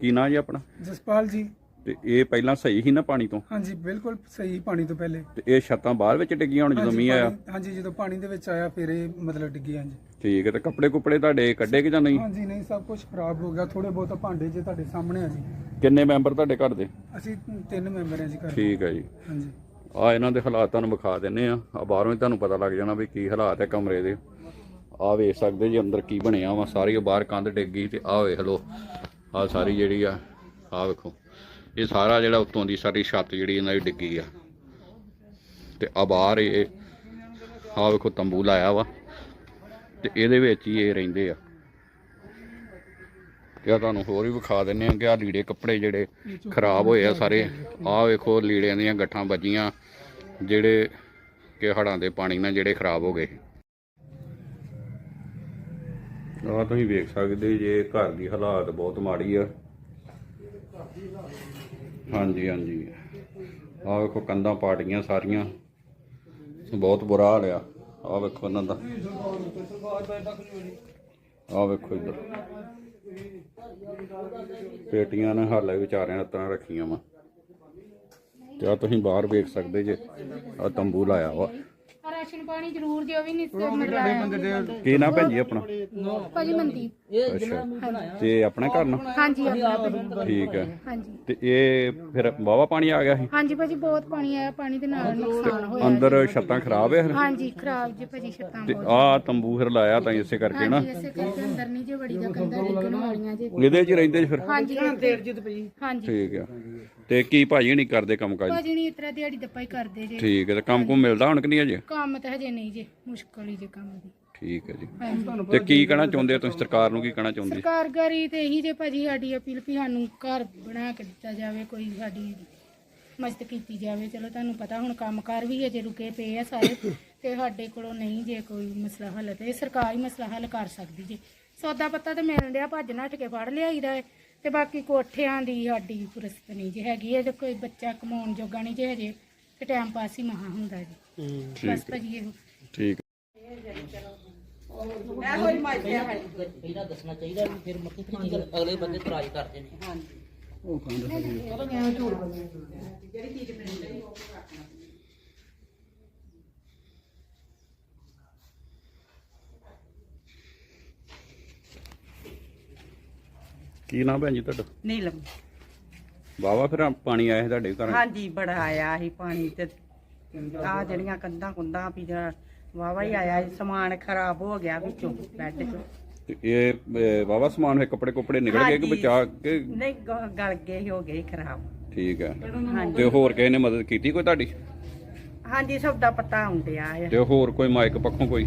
ਕੀ ਨਾਂ ਜੀ ਆਪਣਾ? ਜਸਪਾਲ ਜੀ। ਤੇ ਇਹ ਪਹਿਲਾਂ ਸਹੀ ਸੀ ਨਾ ਪਾਣੀ ਤੋਂ? ਹਾਂਜੀ ਬਿਲਕੁਲ ਸਹੀ ਪਾਣੀ ਤੋਂ ਪਹਿਲੇ। ਤੇ ਇਹ ਛੱਤਾਂ ਬਾਹਰ ਵਿੱਚ ਡਿੱਗੀਆਂ ਹੁਣ ਜਦੋਂ ਹਾਂਜੀ, ਮੀਂਹ ਆਇਆ? ਪਾਣੀ- ਹਾਂਜੀ ਜਦੋਂ ਪਾਣੀ ਦੇ ਵਿੱਚ ਆਇਆ ਫਿਰ ਇਹ ਮਤਲਬ ਡਿੱਗੀ ਹਾਂਜੀ। ਠੀਕ ਹੈ ਤੇ ਕੱਪੜੇ ਕੁਪੜੇ ਤੁਹਾਡੇ ਕੱਢੇ ਕਿ ਜਾਂ ਨਹੀਂ? ਹਾਂਜੀ ਨਹੀਂ ਸਭ ਕੁਝ ਖਰਾਬ ਹੋ ਗਿਆ। ਥੋੜੇ ਬਹੁਤ ਭਾਂਡੇ ਜੇ ਤੁਹਾਡੇ ਸਾਹਮਣੇ ਆ ਜੀ। ਕਿੰਨੇ ਮੈਂਬਰ ਤੁਹਾਡੇ ਘਰ ਦੇ? ਅਸੀਂ ਤਿੰਨ ਮੈਂਬਰ ਹਾਂ ਜੀ ਘਰ ਠੀਕ ਹੈ ਜੀ। ਹਾਂਜੀ। ਆ ਇਹਨਾਂ ਦੇ ਹਾਲਾਤ ਤੁਹਾਨੂੰ ਵਿਖਾ ਦਿੰਨੇ ਆ ਆ ਬਾਹਰੋਂ ਹੀ ਤੁਹਾਨੂੰ ਪਤਾ ਲੱਗ ਜਾਣਾ ਵੀ ਕੀ ਹਾਲਾਤ ਹੈ ਕਮਰੇ ਦੇ। ਆ ਵੇਖ ਸਕਦੇ ਜੀ ਅੰਦਰ ਕੀ ਬਣਿਆ ਵਾ। ਸਾਰੀ ਉਹ ਬਾਹਰ ਕੰਧ ਡਿੱਗ ਗਈ ਤੇ ਆ ਵੇਖ ਲਓ। ਆ ਸਾਰੀ ਜਿਹੜੀ ਆ ਆ ਵੇਖੋ। ਇਹ ਸਾਰਾ ਜਿਹੜਾ ਉੱਤੋਂ ਦੀ ਸਾਰੀ ਛੱਤ ਜਿਹੜੀ ਇਹਨਾਂ ਦੀ ਡਿੱਗੀ ਆ। ਤੇ ਆ ਬਾਹਰ ਇਹ ਆ ਵੇਖੋ ਤੰਬੂ ਲਾਇਆ ਵਾ। ਤੇ ਇਹਦੇ ਵਿੱਚ ਹੀ ਇਹ ਰਹਿੰਦੇ ਆ। ਇਹ ਤੁਹਾਨੂੰ ਹੋਰ ਵੀ ਵਿਖਾ ਦਿੰਨੇ ਆ ਕਿ ਆ ਲੀੜੇ ਕੱਪੜੇ ਜਿਹੜੇ ਖਰਾਬ ਹੋਏ ਆ ਸਾਰੇ। ਆਹ ਵੇਖੋ ਲੀੜਿਆਂ ਦੀਆਂ ਗੱਠਾਂ ਵੱਜੀਆਂ, ਜਿਹੜੇ ਕਿ ਹੜਾਂ ਦੇ ਪਾਣੀ ਨਾਲ ਜਿਹੜੇ ਖਰਾਬ ਹੋ ਗਏ। ਆਹ ਤੁਸੀਂ ਵੇਖ ਸਕਦੇ ਜੇ ਘਰ ਦੀ ਹਾਲਾਤ ਬਹੁਤ ਮਾੜੀ ਆ। ਹਾਂਜੀ ਹਾਂਜੀ। ਆਹ ਵੇਖੋ ਕੰਧਾਂ ਪਾਟੀਆਂ ਸਾਰੀਆਂ। ਬਹੁਤ ਬੁਰਾ ਹਾਲ ਆ। ਆਹ ਵੇਖੋ ਇਹਨਾਂ ਦਾ। ਆਹ ਵੇਖੋ ਇੱਧਰ। ਪੇਟੀਆਂ ਨੇ ਹਾਲੇ ਵਿਚਾਰਿਆਂ ਨੇ ਤਾਂ ਰੱਖੀਆਂ ਵਾ। ਤੇ ਆ ਤੁਸੀਂ ਬਾਹਰ ਵੇਖ ਸਕਦੇ ਜੇ। ਆ ਤੰਬੂ ਲਾਇਆ ਵਾ। ਰਾਸ਼ਨ ਪਾਣੀ ਜ਼ਰੂਰ ਦਿਓ ਵੀ ਨਹੀਂ ਤੇ ਮਰਲਾਇਆ ਕੀ ਨਾ ਭੈਣ ਜੀ ਆਪਣਾ? ਭਾਜੀ ਮੰਦੀ। ਅੱਛਾ। ਤੇ ਆਪਣਾ ਘਰ ਨਾ? ਹਾਂਜੀ ਆਪਣਾ ਠੀਕ ਹੈ ਹਾਂਜੀ। ਤੇ ਇਹ ਫਿਰ ਵਾਵਾ ਪਾਣੀ ਆ ਗਿਆ ਸੀ? ਹਾਂਜੀ ਭਾਜੀ ਬਹੁਤ ਪਾਣੀ ਆਇਆ। ਪਾਣੀ ਦੇ ਨਾਲ ਨੁਕਸਾਨ ਹੋਇਆ ਅੰਦਰ ਛੱਤਾਂ ਖਰਾਬ ਹੈ ਹਾਂਜੀ ਖਰਾਬ ਜੇ ਭਾਜੀ ਛੱਤਾਂ ਤੇ ਬਹੁਤ ਆ ਤੰਬੂ ਫਿਰ ਲਾਇਆ ਤਾਂ ਇਸੇ ਕਰਕੇ ਨਾ? ਹਾਂਜੀ ਇਸੇ ਕਰਕੇ ਅੰਦਰ ਨਹੀਂ ਜੇ ਵੜੀ ਦਾ ਕੰਧਾਂ ਡਿੱਗਣ ਵਾਲੀਆਂ ਜੇ। ਇਹਦੇ 'ਚ ਹੀ ਰਹਿੰਦੇ ਜੀ ਫਿਰ? ਹਾਂਜੀ ਹਾਂਜੀ। ਠੀਕ ਆ। ਤੇ ਕੀ ਭਾਜੀ ਨਹੀਂ ਕਰਦੇ ਕੰਮ ਕਾਜ? ਭਾਜੀ ਨਹੀਂ ਇਤਰਾ ਦਿਹਾੜੀ ਦੱਪਾ ਹੀ ਕਰਦੇ ਜੇ। ਠੀਕ ਹੈ ਤੇ ਕੰਮ ਕੋ ਮਿਲਦਾ ਹੁਣ ਕਿ ਨਹੀਂ ਅਜੇ? ਕੰਮ ਤਾਂ ਹਜੇ ਨਹੀਂ ਜੇ ਮੁਸ਼ਕਲ ਹੀ ਜੇ ਕੰਮ ਦੀ। ਠੀਕ ਹੈ ਜੀ। ਹਾਂਜੀ। ਤੇ ਕੀ ਕਹਿਣਾ ਚਾਹੁੰਦੇ ਹੋ ਤੁਸੀਂ? ਸਰਕਾਰ ਨੂੰ ਕੀ ਕਹਿਣਾ ਚਾਹੁੰਦੇ? ਸਰਕਾਰ ਗਰੀ ਤੇ ਇਹੀ ਜੇ ਭਾਜੀ ਸਾਡੀ ਅਪੀਲ ਵੀ ਸਾਨੂੰ ਘਰ ਬਣਾ ਕੇ ਦਿੱਤਾ ਜਾਵੇ ਕੋਈ ਸਾਡੀ ਮਦਦ ਕੀਤੀ ਜਾਵੇ। ਚਲੋ ਤੁਹਾਨੂੰ ਪਤਾ ਹੁਣ ਕੰਮਕਾਰ ਵੀ ਅਜੇ ਰੁਕੇ ਪਏ ਆ ਸਾਰੇ ਤੇ ਸਾਡੇ ਕੋਲੋਂ ਨਹੀਂ ਜੇ ਕੋਈ ਮਸਲਾ ਹੱਲ ਤੇ ਸਰਕਾਰ ਹੀ ਮਸਲਾ ਹੱਲ ਕਰ ਸਕਦੀ ਜੇ। ਸੌਦਾ ਪੱਤਾ ਤੇ ਮਿਲਣ ਡਿਆ ਭੱਜ ਨੱਠ ਕੇ ਫੜ ਲਿਆਈਦਾ ਹੈ ਤੇ ਬਾਕੀ ਕੋਠਿਆਂ ਦੀ ਸਾਡੀ ਫੁਰਸਤ ਨਹੀਂ ਜੇ ਹੈਗੀ ਹੈ ਜੇ ਕੋਈ ਬੱਚਾ ਕਮਾਉਣ ਜੋਗਾ ਨਹੀਂ ਜੇ ਹਜੇ ਤੇ ਟਾਈਮ ਪਾਸ ਹੀ ਮਹਾ ਹੁੰਦਾ ਜੀ। ਬਸ ਭਾਜੀ ਇਹੋ ਠੀਕ ਪਹਿਲਾਂ ਦੱਸਣਾ ਚਾਹੀਦਾ ਵੀ ਫਿਰ ਮੱਕੀ ਫਿਰ ਕੀ ਗੱਲ ਅਗਲੇ ਬੰਦੇ ਤਰਾਜ ਕਰਦੇ ਨੇ। ਕੀ ਨਾਮ ਭੈਣ ਜੀ ਤੁਹਾਡਾ? ਨੀਲਮ। ਵਾਵਾ ਫਿਰ ਪਾਣੀ ਆਇਆ ਸੀ ਤੁਹਾਡੇ ਘਰ? ਹਾਂਜੀ ਬੜਾ ਆਇਆ ਸੀ ਪਾਣੀ ਤੇ ਆ ਜਿਹੜੀਆਂ ਕੰਧਾਂ ਕੁੰਧਾਂ ਵੀ ਵਾਵਾ ਹੀ ਆਇਆ ਸੀ ਸਮਾਨ ਖਰਾਬ ਹੋ ਗਿਆ ਵਿੱਚੋਂ ਬੈੱਡ 'ਚ। ਤੇ ਇਹ ਵਾਵਾ ਸਮਾਨ ਹੋਏ ਕੱਪੜੇ ਕੁਪੜੇ ਨਿਕਲ ਗਏ ਕਿ ਹਾਂਜੀ। ਬਚਾ ਕੇ? ਨਹੀਂ ਗ- ਗਲ ਗਏ ਸੀ, ਹੋ ਗਏ ਸੀ ਖਰਾਬ। ਠੀਕ ਹੈ ਤੇ ਹੋਰ ਕਿਸੇ ਨੇ ਮਦਦ ਕੀਤੀ ਕੋਈ ਤੁਹਾਡੀ? ਹਾਂਜੀ ਸੌਦਾ ਪੱਤਾ ਆਉਂਦਿਆ ਆ। ਤੇ ਹੋਰ ਕੋਈ ਮਾਈਕ ਪੱਖੋਂ ਕੋਈ?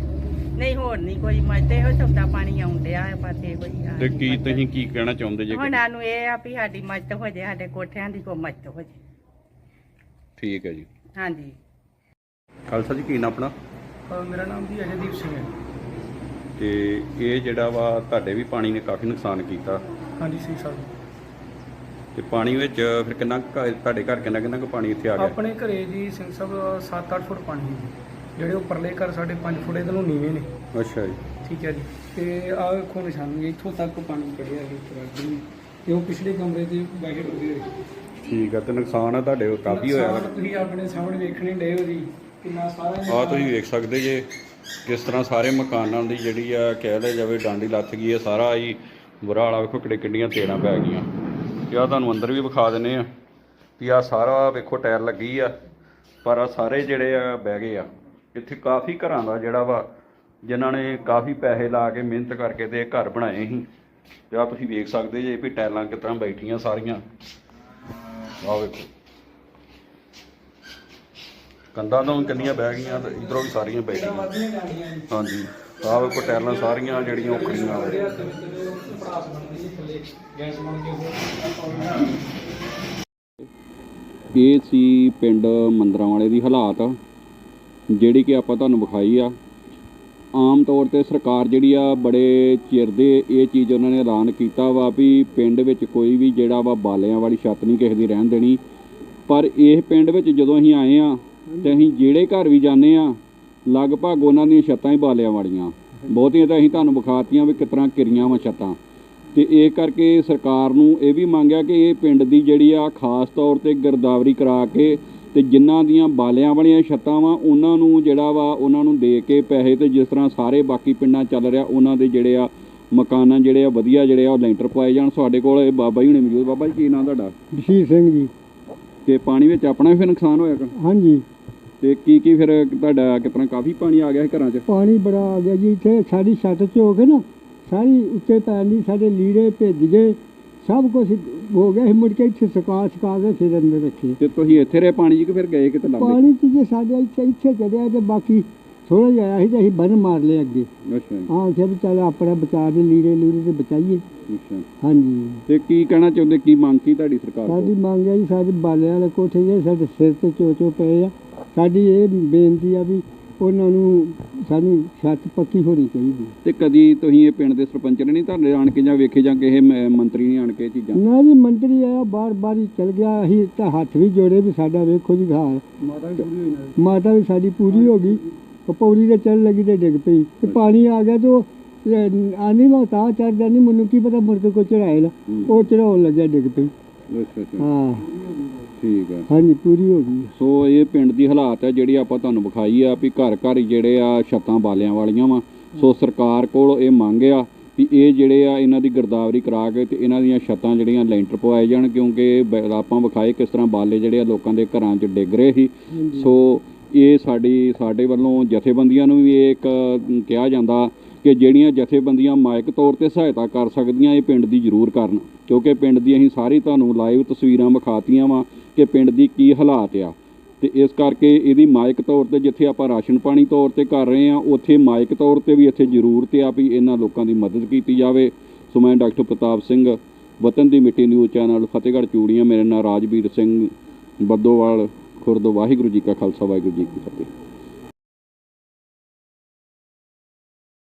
ਨਹੀਂ ਹੋਰ ਨਹੀਂ ਕੋਈ ਮਜਦੇ ਇਹੋ ਸੌਦਾ ਪਾਣੀ ਆਉਂਦਿਆ ਆ ਬਸ ਇਹੋ ਹੀ ਆ। ਤੇ ਕੀ ਤੁਸੀਂ ਕੀ ਕਹਿਣਾ ਚਾਹੁੰਦੇ ਜੇ ਹੁਣ ਸਾਨੂੰ ਇਹ ਆ ਵੀ ਸਾਡੀ ਮਦਦ ਹੋ ਜਾਏ ਸਾਡੇ ਕੋਠਿਆਂ ਦੀ ਕੋਈ ਮਦਦ ਹੋ ਜਾਏ ਠੀਕ ਹੈ ਜੀ। ਹਾਂਜੀ। ਖਾਲਸਾ ਜੀ ਕੀ ਨਾਮ ਆਪਣਾ? ਅਹ ਮੇਰਾ ਨਾਮ ਜੀ ਅਜੇਦੀਪ ਸਿੰਘ ਹੈ। ਤੇ ਇਹ ਜਿਹੜਾ ਵਾ ਤੁਹਾਡੇ ਵੀ ਪਾਣੀ ਨੇ ਕਾਫੀ ਨੁਕਸਾਨ ਕੀਤਾ। ਹਾਂਜੀ ਸੀ ਸਾਹਿਬ ਤੇ ਪਾਣੀ ਵਿੱਚ ਫਿਰ ਕਿੰਨਾ ਕੁ ਘਰ- ਤੁਹਾਡੇ ਘਰ ਕਿੰਨਾ ਕਿੰਨਾ ਕੁ ਪਾਣੀ ਇੱਥੇ ਆ ਗਿਆ? ਆਪਣੇ ਘਰੇ ਜੀ ਸਿੰਘ ਸਾਹਿਬ 7-8 ਫੁੱਟ ਪਾਣੀ ਹੈ ਜੀ। ਜਿਹੜੇ ਉੱਪਰਲੇ ਘਰ ਸਾਡੇ 5 ਫੁੱਟ ਇਹਦੇ ਨੂੰ ਨੀਵੇਂ ਨੇ। ਅੱਛਾ ਜੀ। ਠੀਕ ਹੈ ਜੀ। ਤੇ ਆਹ ਵੇਖੋ ਨਿਸ਼ਾਨੀ ਇੱਥੋਂ ਤੱਕ ਪਾਣੀ ਚੜਿਆ ਹੈ ਇੱਥੇ ਜੀ ਤੇ ਉਹ ਪਿਛਲੇ ਕਮਰੇ ਦੇ ਬੈਠੇ ਡੁੱਬੇ ਹੋਏ ਠੀਕ ਹੈ ਤੇ ਨੁਕਸਾਨ ਆ ਤੁਹਾਡੇ ਕਾਫੀ ਹੋਇਆ ਨੁਕਸਾਨ ਤੁਸੀਂ ਆਪਣੇ ਸਾਹਮਣੇ ਵੇਖਣੇ ਡਏ ਹੋ ਜੀ। ਕਿੰਨਾ ਸਾਰਾ ਆ ਤੁਸੀਂ ਵੇਖ ਸਕਦੇ ਜੇ ਕਿਸ ਤਰ੍ਹਾਂ ਸਾਰੇ ਮਕਾਨਾਂ ਦੀ ਜਿਹੜੀ ਆ ਕਹਿ ਲਿਆ ਜਾਵੇ ਡਾਂਡੀ ਲੱਥ ਗਈ ਹੈ ਸਾਰਾ ਹੀ ਬੁਰਾ ਹਾਲਾ ਵੇਖੋ ਕਿੱਡੇ ਕਿੱਡੀਆਂ ਤੇੜਾਂ ਪੈ ਗਈਆਂ। ਤੇ ਆ ਤੁਹਾਨੂੰ ਅੰਦਰ ਵੀ ਵਿਖਾ ਦਿੰਨੇ ਆ ਵੀ ਆ ਸਾਰਾ ਵੇਖੋ ਟਾਇਰ ਲੱਗੀ ਆ ਪਰ ਆ ਸਾਰੇ ਜਿਹੜੇ ਆ ਬਹਿ ਗਏ ਆ। ਇੱਥੇ ਕਾਫੀ ਘਰਾਂ ਦਾ ਜਿਹੜਾ ਵਾ ਜਿਨ੍ਹਾਂ ਨੇ ਕਾਫੀ ਪੈਸੇ ਲਾ ਕੇ ਮਿਹਨਤ ਕਰਕੇ ਤੇ ਘਰ ਬਣਾਏ ਸੀ। ਤੇ ਆ ਤੁਸੀਂ ਵੇਖ ਸਕਦੇ ਜੇ ਵੀ ਟਾਇਲਾਂ ਕਿਸ ਤਰ੍ਹਾਂ ਬੈਠੀਆਂ ਸਾਰੀਆਂ। ਆ ਵੇਖੋ। ਕੰਧਾਂ ਤੋਂ ਵੀ ਕਿੰਨੀਆਂ ਬਹਿ ਗਈਆਂ ਤੇ ਇਧਰੋਂ ਵੀ ਸਾਰੀਆਂ ਬਹਿ ਗਈਆਂ। ਹਾਂਜੀ। ਆਹ ਵੇਖੋ ਟਾਇਲਾਂ ਸਾਰੀਆਂ ਜਿਹੜੀਆਂ ਉਖੜੀਆਂ ਇਹ ਸੀ ਪਿੰਡ ਮੰਦਰਾਂ ਵਾਲੇ ਦੀ ਹਾਲਾਤ, ਜਿਹੜੀ ਕਿ ਆਪਾਂ ਤੁਹਾਨੂੰ ਵਿਖਾਈ ਆ। ਆਮ ਤੌਰ ਤੇ ਸਰਕਾਰ ਜਿਹੜੀ ਆ ਬੜੇ ਚਿਰ ਦੇ ਇਹ ਚੀਜ਼ ਉਹਨਾਂ ਨੇ ਐਲਾਨ ਕੀਤਾ ਵਾ ਵੀ ਪਿੰਡ ਵਿੱਚ ਕੋਈ ਵੀ ਜਿਹੜਾ ਵਾ ਬਾਲਿਆਂ ਵਾਲੀ ਛੱਤ ਨਹੀਂ ਕਿਸੇ ਦੀ ਰਹਿਣ ਦੇਣੀ। ਪਰ ਇਹ ਪਿੰਡ ਵਿੱਚ ਜਦੋਂ ਅਸੀਂ ਆਏ ਆ ਤੇ ਅਸੀਂ ਜਿਹੜੇ ਘਰ ਵੀ ਜਾਂਦੇ ਆ ਲਗਭਗ ਉਹਨਾਂ ਦੀਆਂ ਛੱਤਾਂ ਹੀ ਬਾਲਿਆਂ ਵਾਲੀਆਂ। ਬਹੁਤੀਆਂ ਤਾਂ ਅਸੀਂ ਤੁਹਾਨੂੰ ਵਿਖਾਤੀਆਂ ਵੀ ਤਰ੍ਹਾਂ ਕਿਰੀਆਂ ਵਾ ਛੱਤਾਂ। ਤੇ ਇਹ ਕਰਕੇ ਸਰਕਾਰ ਨੂੰ ਇਹ ਵੀ ਮੰਗਿਆ ਕਿ ਇਹ ਪਿੰਡ ਦੀ ਜਿਹੜੀ ਆ ਖਾਸ ਤੌਰ ਤੇ ਗਿਰਦਾਵਰੀ ਕਰਾ ਕੇ ਤੇ ਜਿਨ੍ਹਾਂ ਦੀਆਂ ਬਾਲਿਆਂ ਵਾਲੀਆਂ ਛੱਤਾਂ ਵਾ ਉਹਨਾਂ ਨੂੰ ਜਿਹੜਾ ਵਾ ਉਹਨਾਂ ਨੂੰ ਦੇ ਕੇ ਪੈਸੇ ਤੇ ਜਿਸ ਤਰ੍ਹਾਂ ਸਾਰੇ ਬਾਕੀ ਪਿੰਡਾਂ ਚੱਲ ਰਿਹਾ ਉਹਨਾਂ ਦੇ ਜਿਹੜੇ ਆ ਮਕਾਨਾਂ ਜਿਹੜੇ ਆ ਵਧੀਆ ਜਿਹੜੇ ਆ ਉਹ ਲੈਂਟਰ ਪਾਏ ਜਾਣ। ਸਾਡੇ ਕੋਲ ਇਹ ਬਾਬਾ ਜੀ ਹੁਣੇ ਮੌਜੂਦ ਬਾਬਾ ਜੀ ਕੀ ਨਾਂ ਤੁਹਾਡਾ? ਬਸ਼ੀਰ ਸਿੰਘ ਜੀ। ਤੇ ਪਾਣੀ ਵਿੱਚ ਆਪਣਾ ਵੀ ਫਿਰ ਨੁਕਸਾਨ ਹੋਇਆ ਕ- ਹਾਂਜੀ। ਤੇ ਕੀ ਕੀ ਫਿਰ ਤੁਹਾਡਾ ਕਿਤਨਾ ਕਾਫੀ ਪਾਣੀ ਆ ਗਿਆ ਸੀ ਘਰਾਂ 'ਚ? ਪਾਣੀ ਬੜਾ ਆ ਗਿਆ ਜੀ ਇੱਥੇ ਸਾਡੀ ਛੱਤ 'ਚ ਹੋ ਕੇ ਨਾ ਸਾਰੀ ਉੱਤੇ ਪੈਣੀ ਸਾਡੇ ਲੀੜੇ ਭਿੱਜ ਗਏ ਸਭ ਕੁਝ ਹੋ ਗਿਆ ਸੀ ਮੁੜ ਕੇ ਇੱਥੇ ਸੁਕਾ ਸੁਕਾ ਕੇ ਫਿਰ ਅੰਦਰ ਰੱਖੇ। ਤੇ ਤੁਸੀਂ ਇੱਥੇ ਰਹੇ ਪਾਣੀ 'ਚ ਕਿ ਫਿਰ ਗਏ ਕਿਤੇ ਲੱਭੇ ਪਾਣੀ 'ਚ ਜੇ ਸਾਡੇ ਇੱਥੇ ਇੱਥੇ ਚੜਿਆ ਤੇ ਬਾਕੀ ਥੋੜਾ ਜਿਹਾ ਆਇਆ ਸੀ ਤੇ ਅਸੀਂ ਬੰਨ ਮਾਰ ਲਏ ਅੱਗੇ। ਅੱਛਾ ਹਾਂ ਕਿ ਵੀ ਚੱਲ ਆਪਣਾ ਬਚਾ ਦੇ ਲੀੜੇ ਲੂੜੇ ਤੇ ਬਚਾਈਏ। ਅੱਛਾ। ਹਾਂਜੀ। ਤੇ ਕੀ ਕਹਿਣਾ ਚਾਹੁੰਦੇ ਕੀ ਮੰਗ ਕੀ ਤੁਹਾਡੀ ਸਰਕਾਰ ਕੋਲ ਸਾਡੀ ਮੰਗ ਹੈ ਜੀ ਸਾਡੇ ਬਾਲਿਆਂ ਵਾਲੇ ਕੋਠੇ ਜੇ ਸਾਡੇ ਸਿਰ ਤੇ ਚੋ ਚੋ ਪਏ ਆ ਸਾਡੀ ਇਹ ਬੇਨਤੀ ਆ ਵੀ ਉਹਨਾਂ ਨੂੰ ਸਾਨੂੰ ਛੱਤ ਪੱਕੀ ਹੋਣੀ ਚਾਹੀਦੀ। ਤੇ ਕਦੀ ਤੁਸੀਂ ਇਹ ਪਿੰਡ ਦੇ ਸਰਪੰਚ ਨੇ ਨਹੀਂ ਤੁਹਾਡੇ ਆਣ ਕੇ ਜਾਂ ਵੇਖੇ ਜਾਂ ਕਿਸੇ ਮ- ਮੰਤਰੀ ਨੇ ਆਣ ਕੇ ਇਹ ਚੀਜ਼ਾਂ? ਨਾ ਜੀ ਮੰਤਰੀ ਆਇਆ ਬਾਰ ਬਾਰ ਹੀ ਚਲ ਗਿਆ। ਅਸੀਂ ਤਾਂ ਹੱਥ ਵੀ ਜੋੜੇ ਵੀ ਸਾਡਾ ਵੇਖੋ ਜੀ ਹਾਲ। ਮਾਤਾ ਵੀ ਪੂਰੀ ਹੋਈ ਨਾ ਮਾਤਾ ਵੀ ਸਾਡੀ ਪੂਰੀ ਹੋ ਗਈ। ਉਹ ਪੌੜੀ ਤੇ ਚੱਲ ਲੱਗੀ ਤੇ ਡਿੱਗ ਪਈ। ਤੇ ਪਾਣੀ ਆ ਗਿਆ ਤੇ ਉਹ ਆਨੀ ਮੈਂ ਤਾਂ ਚੜਦਾ ਨਹੀਂ ਮੈਨੂੰ ਕੀ ਪਤਾ ਮੁਰਕੇ ਕੋ ਚੜਾਏ ਲਾ। ਉਹ ਚੜਾਉਣ ਲੱਗਿਆ ਡਿੱਗ ਪਈ। ਅੱਛਾ ਅੱਛਾ। ਹਾਂ। ਠੀਕ ਹੈ ਹਾਂਜੀ ਪੂਰੀ ਹੋ ਗਈ। ਸੋ ਇਹ ਪਿੰਡ ਦੀ ਹਾਲਾਤ ਹੈ ਜਿਹੜੀ ਆਪਾਂ ਤੁਹਾਨੂੰ ਵਿਖਾਈ ਆ ਵੀ ਘਰ ਘਰ ਹੀ ਜਿਹੜੇ ਆ ਛੱਤਾਂ ਬਾਲਿਆਂ ਵਾਲੀਆਂ ਵਾ। ਸੋ ਸਰਕਾਰ ਕੋਲ ਇਹ ਮੰਗ ਆ ਵੀ ਇਹ ਜਿਹੜੇ ਆ ਇਹਨਾਂ ਦੀ ਗਿਰਦਾਵਰੀ ਕਰਾ ਕੇ ਤੇ ਇਹਨਾਂ ਦੀਆਂ ਛੱਤਾਂ ਜਿਹੜੀਆਂ ਲੈਂਟਰ ਪਵਾਏ ਜਾਣ ਕਿਉਂਕਿ ਬ- ਆਪਾਂ ਵਿਖਾਏ ਕਿਸ ਤਰ੍ਹਾਂ ਬਾਲੇ ਜਿਹੜੇ ਆ ਲੋਕਾਂ ਦੇ ਘਰਾਂ 'ਚ ਡਿੱਗ ਰਹੇ ਸੀ। ਸੋ ਇਹ ਸਾਡੀ ਸਾਡੇ ਵੱਲੋਂ ਜਥੇਬੰਦੀਆਂ ਨੂੰ ਵੀ ਇਹ ਇੱਕ ਅਮ, ਕਿਹਾ ਜਾਂਦਾ ਕਿ ਜਿਹੜੀਆਂ ਜਥੇਬੰਦੀਆਂ ਮਾਇਕ ਤੌਰ ਤੇ ਸਹਾਇਤਾ ਕਰ ਸਕਦੀਆਂ ਇਹ ਪਿੰਡ ਦੀ ਜ਼ਰੂਰ ਕਰਨ। ਕਿਉਂਕਿ ਪਿੰਡ ਦੀ ਅਸੀਂ ਸਾਰੀ ਤੁਹਾਨੂੰ ਲਾਈਵ ਤਸਵੀਰਾਂ ਵਿਖਾਤੀਆਂ ਵਾ। ਕਿ ਪਿੰਡ ਦੀ ਕੀ ਹਾਲਾਤ ਆ। ਤੇ ਇਸ ਕਰਕੇ ਇਹਦੀ ਮਾਇਕ ਤੌਰ ਤੇ ਜਿੱਥੇ ਆਪਾਂ ਰਾਸ਼ਨ ਪਾਣੀ ਤੌਰ ਤੇ ਕਰ ਰਹੇ ਆ, ਉੱਥੇ ਮਾਇਕ ਤੌਰ ਤੇ ਵੀ ਇੱਥੇ ਜ਼ਰੂਰਤ ਆ ਵੀ ਇਹਨਾਂ ਲੋਕਾਂ ਦੀ ਮਦਦ ਕੀਤੀ ਜਾਵੇ। ਸੋ ਮੈਂ ਡਾਕਟਰ ਪ੍ਰਤਾਪ ਸਿੰਘ, ਵਤਨ ਦੀ ਮਿੱਟੀ ਨਿਊਜ਼ ਚੈਨਲ, ਫਤਿਹਗੜ੍ਹ ਚੂੜੀਆਂ, ਮੇਰੇ ਨਾਲ ਰਾਜਵੀਰ ਸਿੰਘ ਬੱਦੋਵਾਲ, ਖੁਰਦ, ਵਾਹਿਗੁਰੂ ਜੀ ਕਾ ਖਾਲਸਾ, ਵਾਹਿਗੁਰੂ ਜੀ ਕੀ ਫਤਿਹ।